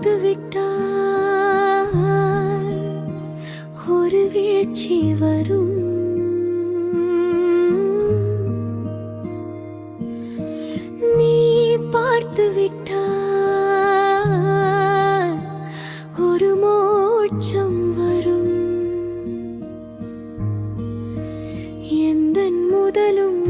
பார்த்து விட்டால் ஒரு வீழ்ச்சி வரும். நீ பார்த்து விட்டால் ஒரு மோட்சம் வரும். எந்த முதலும்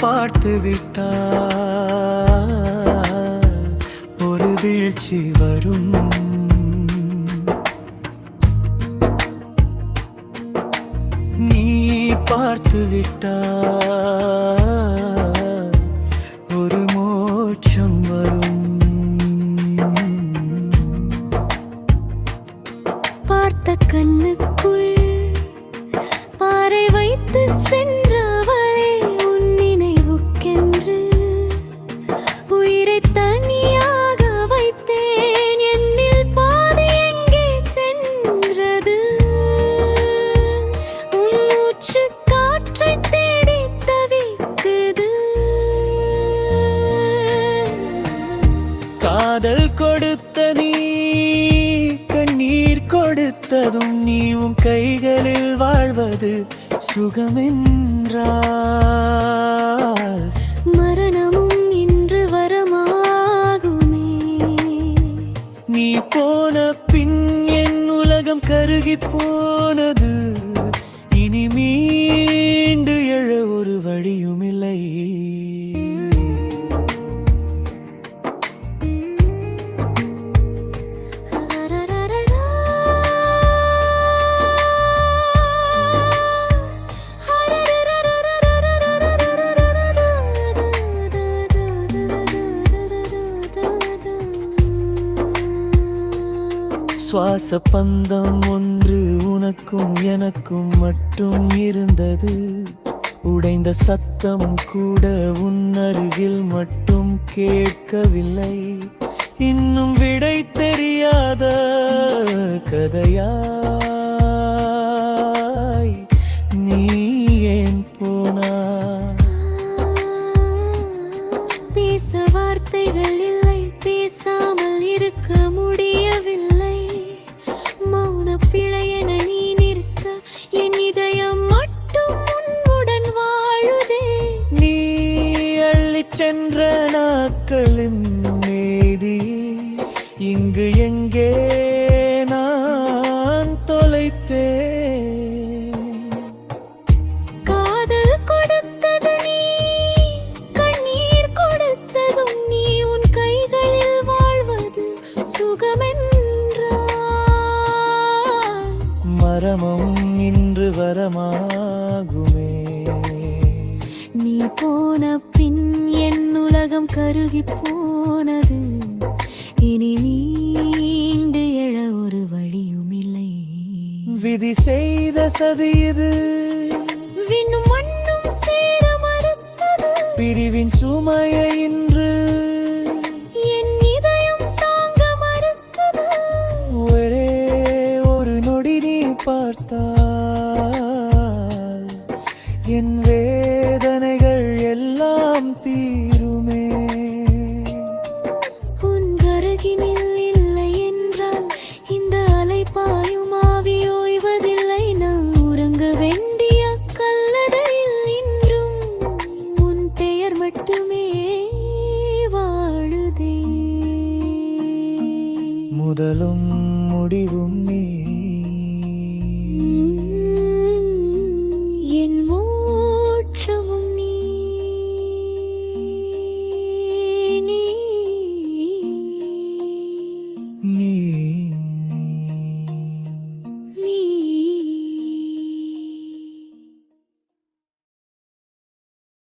பார்த்து விட்டால் ஒரு வீழ்ச்சி வரும். நீ பார்த்து விட்டால் ஒரு மோட்சம் வரும். பார்த்த கண்ணுக்குள் பாறை வைத்து சென்று காதல் கொடுத்த நீ கண்ணீர் கொடுத்ததும் நீ உன் கைகளில் வாழ்வது சுகமென்றால். மரணமும் இன்று வரமாகுமே. நீ போன பின் என் உலகம் கருகி போனது சுவாச பந்தம் ஒன்று உனக்கும் எனக்கும் மட்டும் இருந்தது. உடைந்த சத்தம் கூட உன் அருகில் மட்டும் கேட்கவில்லை. இன்னும் விடை தெரியாத கதையாய் நீ ஏன் போனா? பேச வார்த்தைகள் இல்லை பேசாமல் இருக்க முடியவில்லை. மௌன நீ நிற்க என் இதயம் மட்டும் உன்னுடன் வாழுதே. நீ சென்ற நாட்களின் மேதி இங்கு எங்கே மரமும் இன்று வரமாகுமே. நீ போன பின் என் உலகம் கருகி போனது. இனி நீண்டு எழ ஒரு வழியும் இல்லை. விதி செய்த சதி இது. விண்ணும் மண்ணும் சேர மறுத்தது. பிரிவின் சுமையை இன்று முதலும் முடிவும் நீ. நீ